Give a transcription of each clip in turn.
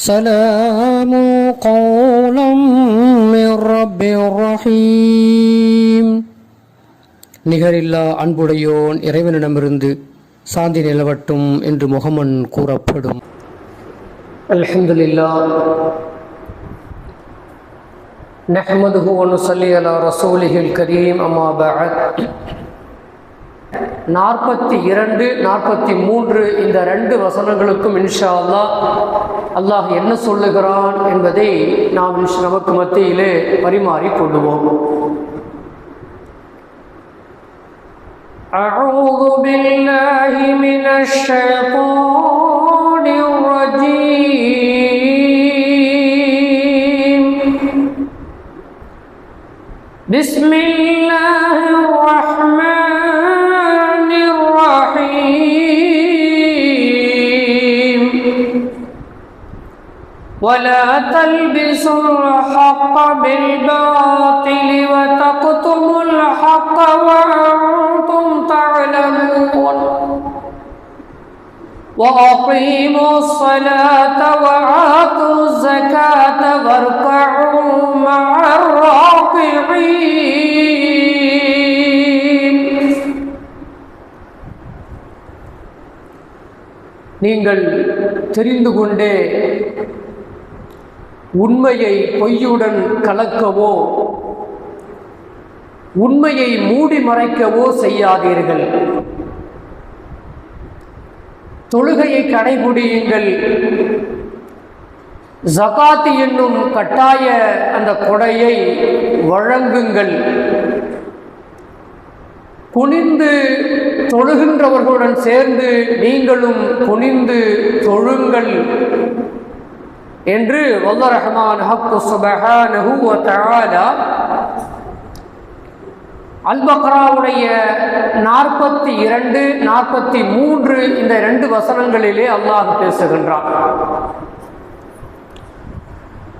سلام قولا من رب رحيم நிகரில்லா அன்புடையோன் இறைவனிடமிருந்து சாந்தி நிலவட்டும் என்று முகமன் கூறப்படும் அல்ஹம்துலில்லா نحمده ونصلي على رسوله الكريم أما بعد நாற்பத்தி இரண்டு நாற்பத்தி மூன்று இந்த ரெண்டு வசனங்களுக்கும் இன்ஷா அல்லாஹ் அல்லாஹ் என்ன சொல்லுகிறான் என்பதை நாம் இன்ஷா- நமக்கு மத்தியிலே பரிமாறிக் கொள்ளுவோம் أعوذ بالله من الشيطان الرجيم بسم الله ولا تلبسوا الحق بالباطل وتقتموا الحق وأنتم تعلمون وأقيموا الصلاة وآتوا الزكاة واركعوا مع الراكعين நீங்கள் தெரிந்து கொண்டே உண்மையை பொய்யுடன் கலக்கவோ உண்மையை மூடி மறைக்கவோ செய்யாதீர்கள். தொழுகையை கடைபிடியுங்கள். ஜகாத்து என்னும் கட்டாய அந்த கொடையை வழங்குங்கள். குனிந்து தொழுகின்றவர்களுடன் சேர்ந்து நீங்களும் குனிந்து தொழுங்கள். என்று வல்ல ரஹ்மான் ஹக்கு சுபஹானஹு வ தஆலா அல்பக்ராவுடைய நாற்பத்தி இரண்டு நாற்பத்தி மூன்று இந்த ரெண்டு வசனங்களிலே அல்லாஹ் பேசுகின்றான்.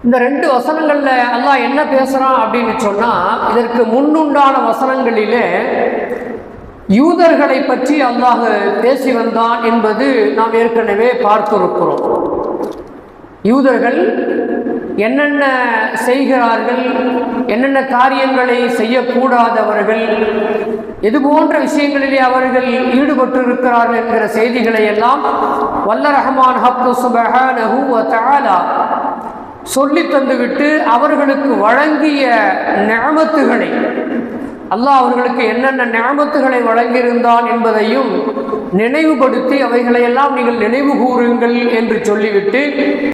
இந்த ரெண்டு வசனங்கள்ல அல்லாஹ் என்ன பேசுறான் அப்படின்னு சொன்னா இதற்கு முன்னுண்டான வசனங்களிலே யூதர்களை பற்றி அல்லாஹ் பேசி வந்தான் என்பது நாம் ஏற்கனவே பார்த்திருக்கிறோம். யூதர்கள் என்னென்ன செய்கிறார்கள் என்னென்ன காரியங்களை செய்யக்கூடாதவர்கள் இது போன்ற விஷயங்களிலே அவர்கள் ஈடுபட்டிருக்கிறார்கள் என்கிற செய்திகளை எல்லாம் வல்ல ரஹ்மான் சொல்லி தந்துவிட்டு அவர்களுக்கு வழங்கிய நியமத்துகளை அல்லாஹ் அவர்களுக்கு என்னென்ன நியமத்துகளை வழங்கியிருந்தான் என்பதையும் நினைவுபடுத்தி அவைகளையெல்லாம் நீங்கள் நினைவு கூறுங்கள் என்று சொல்லிவிட்டு